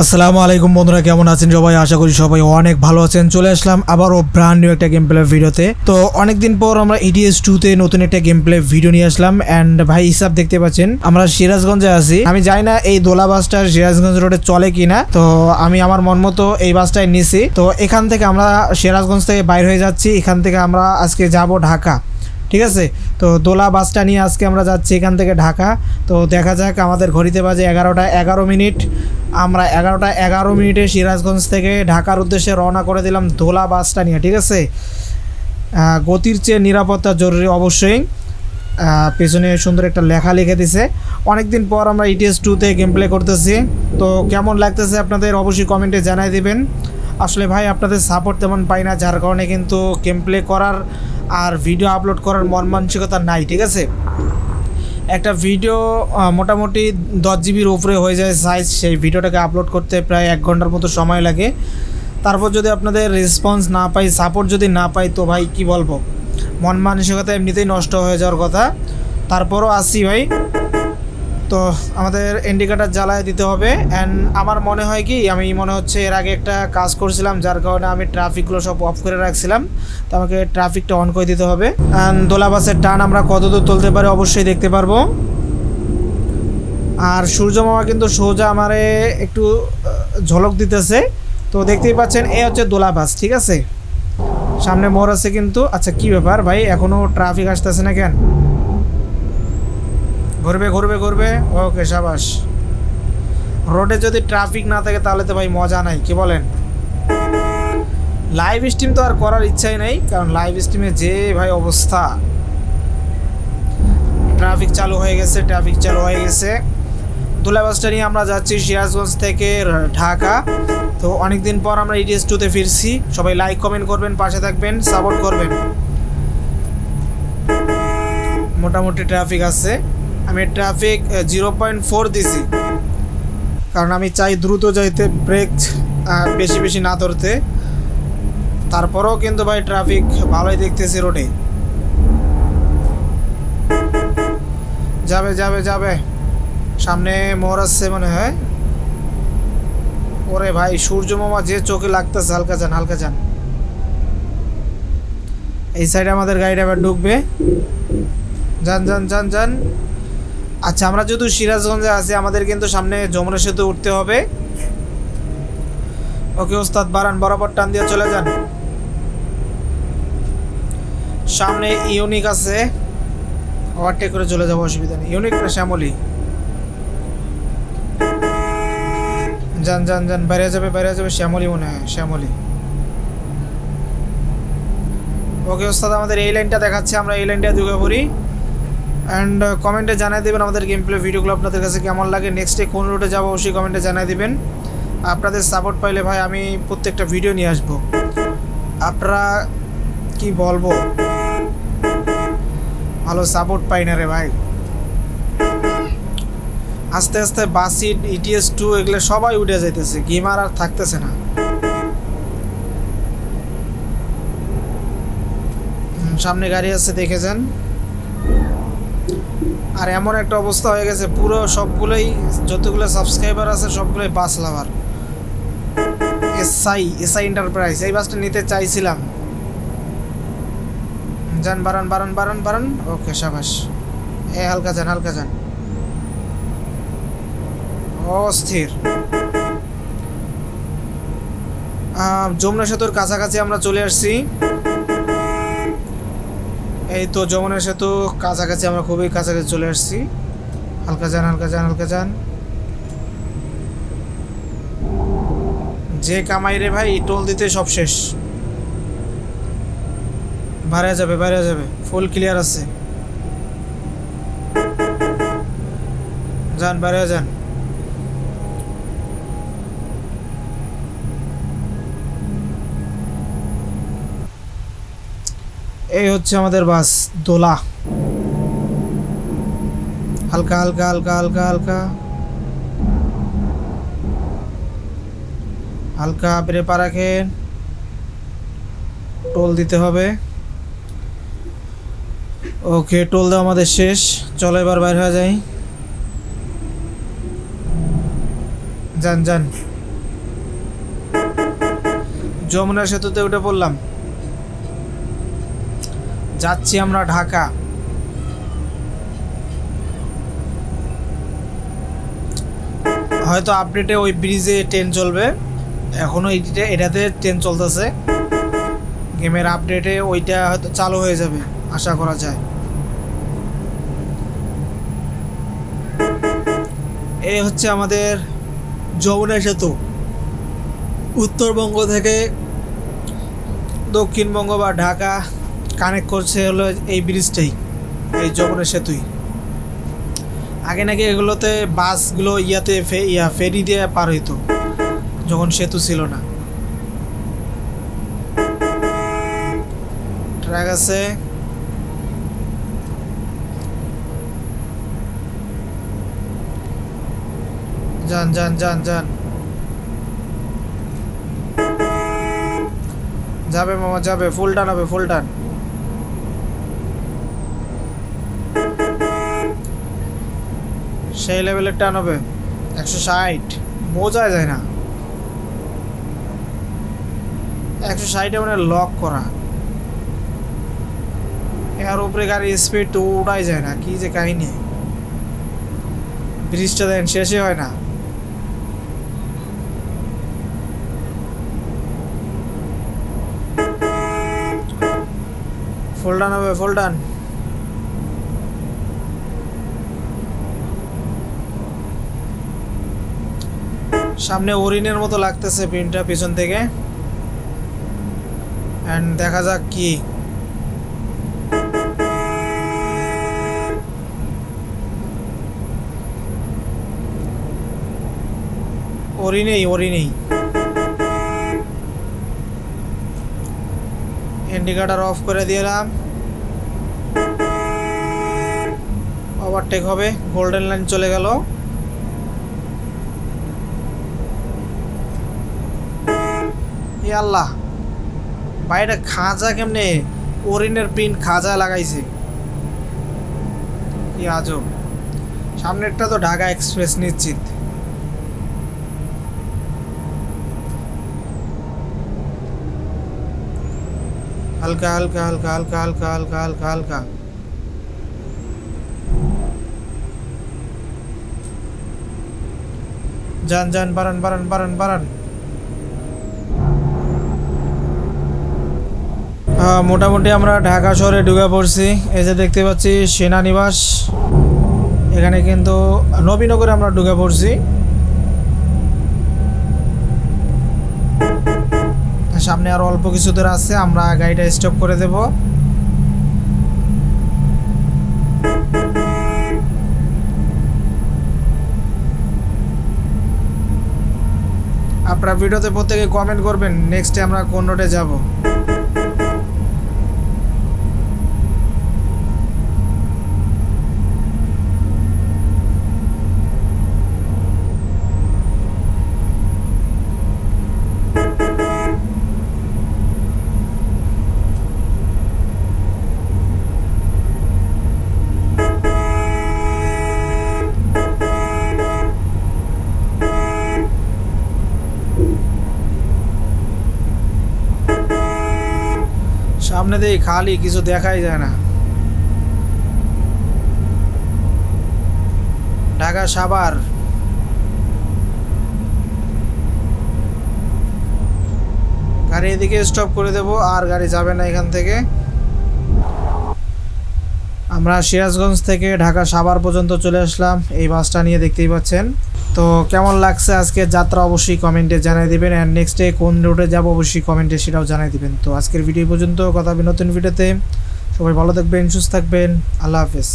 আসসালামু আলাইকুম বন্ধুরা, কেমন আছেন সবাই? আশা করি সবাই অনেক ভালো আছেন। চলে আসলাম আবারও ব্র্যান্ড নিউ একটা গেম প্লে ভিডিওতে। তো অনেকদিন পর আমরা ইডিএস টুতে নতুন একটা গেম প্লে ভিডিও নিয়ে আসলাম। অ্যান্ড ভাই, হিসাব দেখতে পাচ্ছেন, আমরা সিরাজগঞ্জে আছি। আমি জানি না এই দোলা বাসটা সিরাজগঞ্জ রোডে চলে কিনা। তো আমি আমার মন মতো এই বাসটাই নিছি। তো এখান থেকে আমরা সিরাজগঞ্জ থেকে বাইর হয়ে যাচ্ছি। এখান থেকে আমরা আজকে যাব ঢাকা। ঠিক আছে? তো দোলা বাসটা নিয়ে আজকে আমরা যাচ্ছি এখান থেকে ঢাকা। তো দেখা যাক আমাদের ঘড়িতে বাজে এগারোটা এগারো মিনিট। আমরা এগারোটা এগারো মিনিটে সিরাজগঞ্জ থেকে ঢাকার উদ্দেশ্যে রওনা করে দিলাম ধোলা বাসটা নিয়ে ঠিক আছে? গতির চেয়ে নিরাপত্তা জরুরি অবশ্যই। পেছনে সুন্দর একটা লেখা লিখে দিছে। অনেকদিন পর আমরা ইটিএস টুতে গেম প্লে করতেছি। তো কেমন লাগতেছে আপনাদের অবশ্যই কমেন্টে জানাই দিবেন। আসলে ভাই, আপনাদের সাপোর্ট তেমন পাই না, যার কারণে কিন্তু গেম প্লে করার আর ভিডিও আপলোড করার মন মানসিকতা নাই, ঠিক আছে? একটা ভিডিও মোটামুটি দশ জিবির উপরে হয়ে যায় সাইজ সেই ভিডিওটাকে আপলোড করতে প্রায় এক ঘণ্টার মতো সময় লাগে। তারপর যদি আপনাদের রেসপন্স না পাই সাপোর্ট যদি না পাই, তো ভাই কি বলব? মন মানসিকতা এমনিতেই নষ্ট হয়ে যাওয়ার কথা। তারপরও আসি ভাই। তো আমাদের ইন্ডিকেটার জ্বালায় দিতে হবে। অ্যান্ড আমার মনে হয় কি, আমি মনে হচ্ছে এর আগে একটা কাজ করছিলাম, যার কারণে আমি ট্রাফিকগুলো সব অফ করে রাখছিলাম। তো আমাকে ট্রাফিকটা অন করে দিতে হবে। অ্যান্ড দোলা বাসের টান আমরা কতদূর তুলতে পারি অবশ্যই দেখতে পারব। আর সূর্য মামা কিন্তু সোজা আমারে একটু ঝলক দিতেছে। তো দেখতেই পাচ্ছেন, এ হচ্ছে দোলা বাস ঠিক আছে? সামনে মোড় আছে কিন্তু আচ্ছা কি ব্যাপার ভাই? এখনও ট্রাফিক আসতেছে না কেন? ঘুরবে ঘুরবে ঘুরবে। ওকে, সাবাস। রোডে যদি ট্রাফিক না থাকে তাহলে তো ভাই মজা নাই, কি বলেন? লাইভ স্ট্রিম তো আর করার ইচ্ছাই নেই, কারণ লাইভ স্ট্রিমে যে ভাই অবস্থা। ট্রাফিক চালু হয়ে গেছে ট্রাফিক চালু হয়ে গেছে। দুলাবাসটা নিয়ে আমরা যাচ্ছি সিরাজগঞ্জ থেকে ঢাকা। তো অনেক দিন পর আমরা ইডিএস টুতে ফিরছি। সবাই লাইক কমেন্ট করবেন, পাশে থাকবেন সাপোর্ট করবেন। মোটামুটি ট্রাফিক আছে। আমি ট্রাফিক জিরো পয়েন্ট ফোর দিছি। কারণ আমি চাই দ্রুত যাইতে ব্রেক বেশি বেশি না ধরতে। তারপরেও কিন্তু ভাই ট্রাফিক ভালোই দেখতেছি রোডে যাবে যাবে যাবে। সামনে মোড় আসছে মনে হয়। ওরে ভাই সূর্য মামা যে চোখে লাগতেছে, হালকা যান হালকা যান। এই সাইডে আমাদের গাড়িটা এবার ঢুকবে। যান যান যান যান। আচ্ছা আমরা যেহেতু সিরাজগঞ্জে আছি, আমাদের কিন্তু সামনে যমুনা সেতু উঠতে হবে। ওকে, ওস্তাদ বারান, বরাবর টান দিয়ে চলে যান। সামনে ইউনিক আছে। ওভারটেক করে চলে যাব, অসুবিধা নেই। ইউনিক না শ্যামলি? যান যান যান, বাইরে যাবে বাইরে যাবে, শ্যামলি মনে হয়, শ্যামলি। ওকে, ওস্তাদ, আমাদের এই লাইনটা দেখাচ্ছে, আমরা এই লাইনটা ঢুকে পড়ি। অ্যান্ড কমেন্টে জানাই দেবেন আমাদের গেম প্লে ভিডিওগুলো আপনাদের কাছে কেমন লাগে। নেক্সটে কোন রুটে যাব অবশ্যই কমেন্টে জানাই দিবেন। আপনাদের সাপোর্ট পাইলে ভাই আমি প্রত্যেকটা ভিডিও নিয়ে আসব। আপনারা কি বলব? ভালো সাপোর্ট পাই না রে ভাই। আস্তে আস্তে বাসি ইটিএস টু এগুলো সবাই উঠে যাইতেছে। গেমার আর থাকতেছে না। সামনে গাড়ি আছে, দেখে যান। আর এমন একটা অবস্থা হয়ে গেছে, পুরো সবগুলোই যতগুলো সাবস্ক্রাইবার আছে সবগুলোই bus lover SI SI enterprise এই বাসটা নিতে চাইছিলাম। যান বারান বারান বারান বারান ওকে, সাবাস। এ, হালকা যান হালকা যান। অস্থির। যমুনা সেতুর কাছাকাছি আমরা চলে আসছি। এই তো যমুনা সেতু, কাছাকাছি আমরা খুবই কাছাকাছি চলে আসছি। হালকা যান হালকা যান হালকা যান। যে কামাই রে ভাই, টোল দিতে সব শেষ। বাইরে যাবে বাইরে যাবে। ফুল ক্লিয়ার আছে। যান বাইরে যান। এই হচ্ছে আমাদের বাস, দোলা। হালকা হালকা হালকা হালকা হালকা। হালকা ব্রেক পা রাখেন। টোল দিতে হবে। ওকে, টোল দেওয়া আমাদের শেষ। চলো এবার বাইর হয়ে যাই। যান যান। যমুনা সেতুতে উঠে পড়লাম। যাচ্ছি আমরা ঢাকা। হয়তো আপডেটে ওই ব্রিজে ট্রেন চলবে। এখনও এটাতে ট্রেন চলতেছে। গেমের আপডেটে ওইটা হয়তো চালু হয়ে যাবে, আশা করা যায়। এই হচ্ছে আমাদের যমুনা সেতু। উত্তরবঙ্গ থেকে দক্ষিণবঙ্গ বা ঢাকা কানেক্ট করছে হলো এই ব্রিজটাই, এই যমুনা সেতুই। আগে নাকি এগুলোতে বাসগুলো ইয়াতে ইয়া ফেরি দিয়ে পার হইতো, যখন সেতু ছিল না। ট্রাক আছে। যান যান যান যান। যাবে মামা, যাবে, ফুল টান হবে, ফুল টান। সেই লেভেলের টান হবে। একশো ষাট। বোঝা যায় না। একশো ষাটে মানে লক করা। এর উপরে গাড়ির স্পিড তো উড়াই যায় না। কি যে কাহিনি। ব্রিজটা দেন শেষে হয় না। ফুল ডান হবে, ফুল সামনে হরিণের মতো লাগতেছে পিনটা পিছন থেকে। অ্যান্ড দেখা যাক কি। হরিণেই হরিণেই ইন্ডিকেটার অফ করে দিলাম ওভারটেক হবে গোল্ডেন লাইন চলে গেল। আল্লাহ, বাইরে খাঁজা কেমনে ওরিনের প্রিন্ট খাঁজা লাগাইছে? কি আজব। সামনেরটা তো ঢাকা এক্সপ্রেস নিশ্চিত। হালকা হালকা হালকা হালকা হালকা হালকা হালকা হালকা। যান যান, বাড়ান বাড়ান বাড়ান বাড়ান। মোটামুটি আমরা ঢাকা শহরে ঢুকে পড়ছি। এই যে দেখতে পাচ্ছি সেনানিবাস। এখানে কিন্তু নবীনগরে আমরা ঢুকে পড়ছি। সামনে আরও অল্প কিছু দূর আছে, আমরা গাড়িটা স্টপ করে দেব। আপনারা ভিডিওতে প্রত্যেকে কমেন্ট করবেন নেক্সটে আমরা কোন রোডে যাব। সামনে দিয়ে খালি কিছু দেখাই যায় না। ঢাকা সাবার গাড়ি এদিকে স্টপ করে দেব, আর গাড়ি যাবে না এখান থেকে। আমরা সিরাজগঞ্জ থেকে ঢাকা সাভার পর্যন্ত চলে আসলাম, এই বাসটা নিয়ে দেখতেই পাচ্ছেন। তো কেমন লাগছে আজকে যাত্রা অবশ্যই কমেন্টে জানিয়ে দেবেন অ্যান্ড নেক্সট ডে কোন রুটে যাব অবশ্যই কমেন্টে সেটাও জানাই দেবেন। তো আজকের ভিডিও পর্যন্ত, কথা হবে নতুন ভিডিওতে সবাই ভালো থাকবেন, সুস্থ থাকবেন, আল্লাহ হাফেজ।